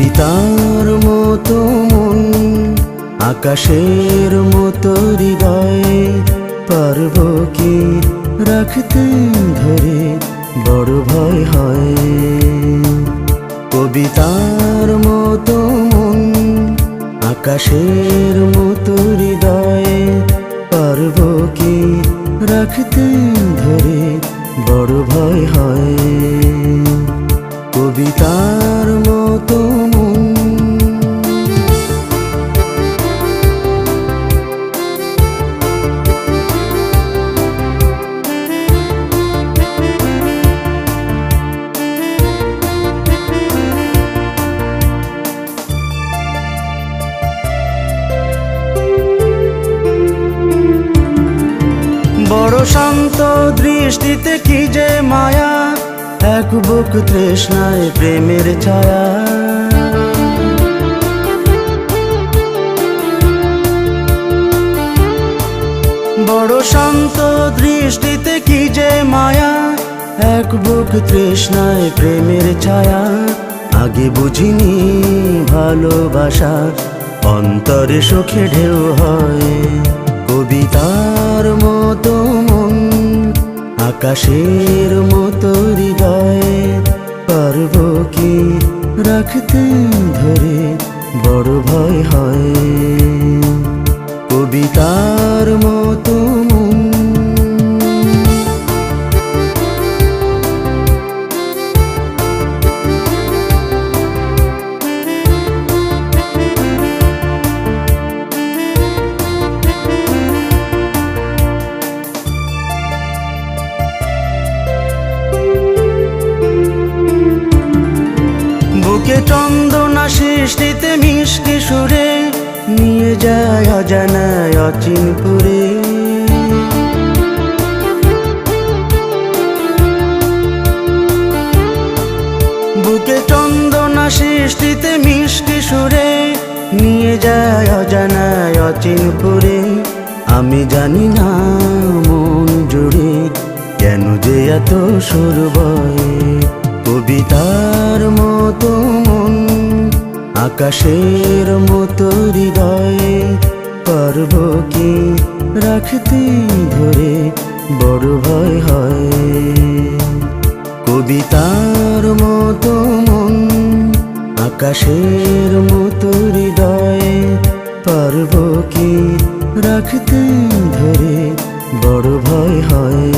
কবিতার মতো মন, আকাশের মতো হৃদয় পারব কি রাখতে ধরে বড় ভয় হয়। কবিতার মতো মন, আকাশের মতো হৃদয় পারব কি রাখতে ধরে বড় ভয় হয়। শান্ত দৃষ্টিতে কি যে মায়া, এক বুক তৃষ্ণায় প্রেমের ছায়া। বড় শান্ত দৃষ্টিতে কি যে মায়া, এক বুক তৃষ্ণায় প্রেমের ছায়া। আগে বুঝিনি ভালোবাসা, অন্তরে সুখে ঢেউ হয়। আকাশের মতো হৃদয় পারব কি রাখতে ধরে বড় ভয় হয়। বুকে চন্দনা সৃষ্টিতে মিষ্টি সুরে নিয়ে যায় অজানায় অচিনপুরে বুকে চন্দনা সৃষ্টিতে মিষ্টি সুরে নিয়ে যায় অজানায় অচিনপুরে আমি জানি না মন জুড়ে কেন যে এত সুর বয় কবিতার মতো মন, আকাশের মতো হৃদয় পারব কি রাখতে ধরে বড় ভয় হয়। কবিতার মতো মন, আকাশের মতো হৃদয় পারব কি রাখতে ধরে বড় ভয় হয়।